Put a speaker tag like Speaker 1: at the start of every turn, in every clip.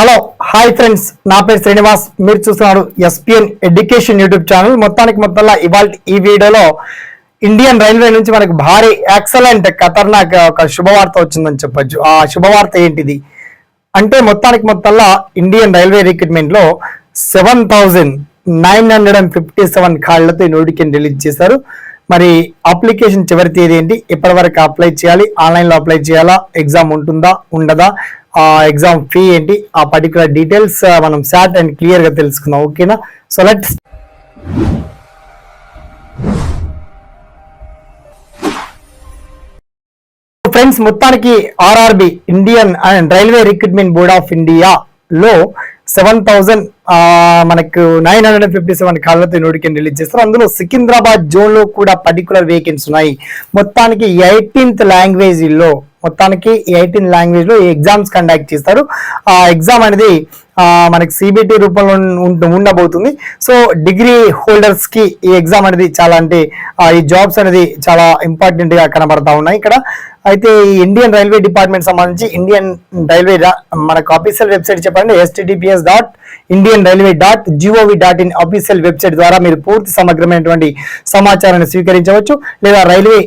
Speaker 1: Hello hi friends. నా పేరు శ్రీనివాస్. మీరు చూస్తున్నారు ఎస్పిఎన్ ఎడ్యుకేషన్ యూట్యూబ్ ఛానల్. మొత్తానికి మొత్తంలో ఇవాళ ఈ వీడియోలో ఇండియన్ రైల్వే నుంచి మనకు భారీ ఎక్సలెంట్ ఖతర్నాక్ ఒక శుభవార్త వచ్చిందని చెప్పొచ్చు. ఆ శుభవార్త ఏంటిది? అంటే మొత్తానికి మొత్తంలో Indian railway రిక్రూట్మెంట్లో seven thousand nine hundred and fifty seven కాళ్ళతో నోటిఫికేషన్ రిలీజ్ చేశారు. మరి అప్లికేషన్ చివరి తేదీ ఏంటి? ఇప్పటి వరకు అప్లై చేయాలి? ఆన్లైన్లో అప్లై చేయాలా? ఎగ్జామ్ ఉంటుందా? ఉండదా? ఆ ఎగ్జామ్ ఫీ ఏంటి ఆ పర్టికులర్ డీటెయిల్స్ uh, మనం శాట్ అండ్ క్లియర్గా తెలుసుకుందాం ఓకేనా సో లెట్స్ ఫ్రెండ్స్ మొత్తానికి RRB Indian and railway recruitment board of India లో సెవెన్ థౌసండ్ మనకు నైన్ హండ్రెడ్ ఫిఫ్టీ సెవెన్ కాళ్ళతో నోటికెన్ రిలీజ్ చేస్తారు. అందులో సికింద్రాబాద్ జోన్లో కూడా పర్టికులర్ వేకెన్సీ ఉన్నాయి. మొత్తానికి ఎయిటీన్త్ లాంగ్వేజ్లో మొత్తానికి ఎయిటీన్ లాంగ్వేజ్లో ఎగ్జామ్స్ కండక్ట్ చేస్తారు. ఆ ఎగ్జామ్ అనేది మనకి సిబిటి రూపంలో ఉండబోతుంది. సో డిగ్రీ హోల్డర్స్కి ఈ ఎగ్జామ్ అనేది చాలా అంటే ఈ జాబ్స్ అనేది చాలా ఇంపార్టెంట్గా కనబడతా ఉన్నాయి ఇక్కడ. అయితే ఈ ఇండియన్ రైల్వే డిపార్ట్మెంట్ సంబంధించి ఇండియన్ రైల్వే మనకు ఆఫీషియల్ వెబ్సైట్ చెప్పండి STDPS dot Indian railway dot GOV dot in official website ద్వారా మీరు పూర్తి సమగ్రమైనటువంటి సమాచారాన్ని స్వీకరించవచ్చు. లేదా railway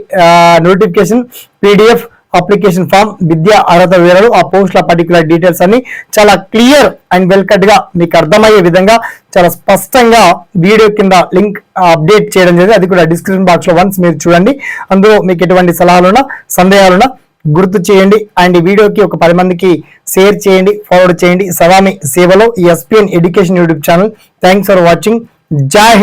Speaker 1: notification PDF application form విద్యా అర్హత వివరాలు ఆ పోస్టుల పర్టికులర్ డీటెయిల్స్ అన్ని చాలా క్లియర్ అండ్ వెల్ కట్గా మీకు అర్థమయ్యే విధంగా చాలా స్పష్టంగా వీడియో కింద లింక్ అప్డేట్ చేయడం జరిగింది. అది కూడా డిస్క్రిప్షన్ బాక్స్లో వన్స్ మీరు చూడండి. అందులో మీకు ఎటువంటి సలహాలున్నా సందేహాలున్నా గుర్తు చేయండి. అండ్ ఈ వీడియోకి ఒక పది మందికి షేర్ చేయండి ఫార్వర్డ్ చేయండి. సవామి సేవలో ఈ SPN education YouTube channel thanks for watching Jai Hind